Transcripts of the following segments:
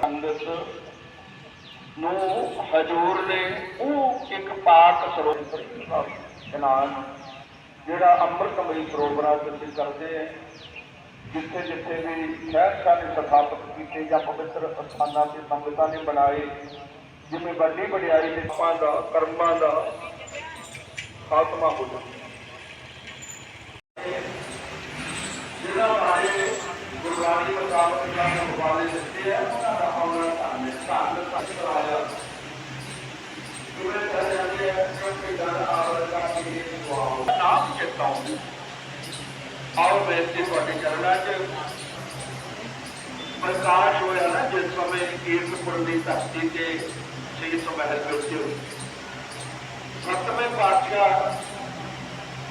ਪੰਡਿਤ ਨੂੰ ਹਜੂਰ ਨੇ ਉਹ ਇੱਕ ਪਾਕ ਸਰੋਵਰ ਦਾ ਇਸ਼ਨਾਨ ਜਿਹੜਾ ਅੰਮ੍ਰਿਤਮਈ ਸਰੋਵਰਾਂ ਚ ਅਸੀਂ ਕਰਦੇ ਹੈ ਜਿੱਥੇ ਜਿੱਥੇ ਵੀ ਸ਼ਹਿਰਸ਼ਾਹ ਨੇ ਸਥਾਪਿਤ ਕੀਤੇ ਜਾਂ ਪਵਿੱਤਰ ਸਥਾਨਾਂ ਤੇ ਸੰਗਤਾਂ ਨੇ ਬਣਾਏ, ਜਿਵੇਂ ਵੱਡੀ ਵਡਿਆਈ ਦੇ ਪਾਪਾਂ ਦਾ, ਕਰਮਾਂ ਦਾ ਖਾਤਮਾ ਹੋ ਜਾਂਦਾ ਜਿਹੜਾ ਬਾਰੇ ਗੁਰਬਾਣੀ ਮੁਤਾਬਕ ਜਾਂ ਮੁਬਾਲੇ ਦਿੱਤੇ ਆ, ਉਹਨਾਂ ਦਾ ਆਉਣਾ ਧੰਨ ਧੰਨ ਸੱਚ ਕਰਾਇਆ ਜਿਵੇਂ ਕਹੇ ਜਾਂਦੇ ਆ ਕਿ ਜਨ ਆਵਰਤਾ ਕੀ ਦੁਆਓ ਨਾਮ ਚੇਤਾਉਂਦੇ ਆਓ ਬੇਨਤੀ ਤੁਹਾਡੇ ਚਰਨਾਂ 'ਚ। ਪ੍ਰਕਾਸ਼ ਹੋਇਆ ਨਾ, ਜਿਸ ਸਮੇਂ ਕੀਰਤਪੁਰ ਦੀ ਧਰਤੀ ਤੇ ਸ਼ਹੀਦ ਸਮਹਿਲ ਵਿੱਚ ਸਤਵੇਂ ਪਾਤਸ਼ਾਹ।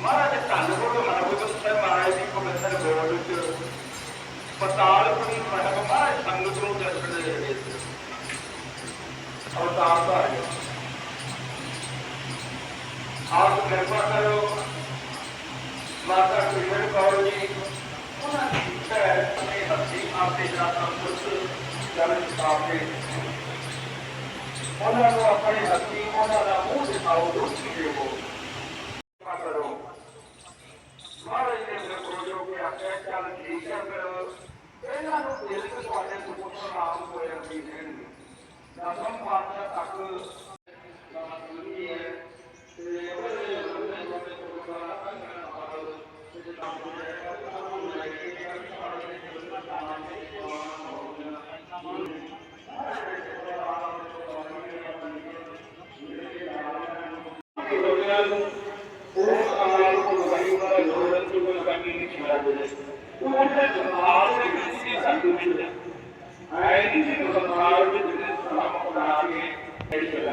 ਮਹਾਰਾਜ ਧੰਨ ਗੁਰੂ ਹਰਗੋਬਿੰਦ ਸਾਹਿਬ ਮਹਾਰਾਜ ਦੀ ਪਵਿੱਤਰ ਬੋਲ ਵਿੱਚ ਪਤਾਲਪੁਰੀ ਸਾਹਿਬ ਮਹਾਰਾਜ ਸੰਗਤ ਨੂੰ ਦਰਸ਼ਨ ਦੇ ਰਹੇ ਸੀ ਅਵਤਾਰ ਦਾ ਹੈ ਆਪ ਕਿਰਪਾ ਕਰੋ। ਮਾਤਾ ਕੁਲਵੰਤ ਕੌਰ ਜੀ, ਉਹਨਾਂ ਦੀ ਪੈਰ ਆਪਣੇ ਹੱਥੀ ਆਪੇ ਜਾਤਾਂ ਕੁਝ ਜਨ ਸਾਹਮਣੇ ਉਹਨਾਂ ਨੂੰ ਆਪਣੇ ਹੱਥੀ ਉਹਨਾਂ ਦਾ ਮੂੰਹ ਦਿਖਾਓ ਦੁੱਖੀ ਦੇਵੋ ਕਿਰਪਾ ਕਰੋ। ਮਹਾਰਾਜ ਨੇ ਮੇਰੇ ਕੋਲ ਜੋ ਕਿ ਆਖਿਆ ਚੱਲ ਠੀਕ ਹੈ ਫਿਰ। ਇਹਨਾਂ ਨੂੰ ਦਿਲ ਵਿੱਚ ਤੁਹਾਡੇ ਗੁਰੂ ਦਾ ਨਾਮ ਹੋਇਆ ਵੀ ਦੇਣਗੇ ਦਸਮ ਪਾਤਸ਼ਾਹ ਤੱਕ ਨਾਮ ਜ਼ਰੂਰੀ ਹੈ ਤੇ ਉਹਦੇ ਉਹਦੇ ਗੁਰੂ ਦਾ ਆਏ ਜੀ ਸੰਸਾਰ ਵਿੱਚ ਸਲਾਮ ਬਣਾ ਕੇ ਐਡੀ ਗੱਲ ਕੀਤੀ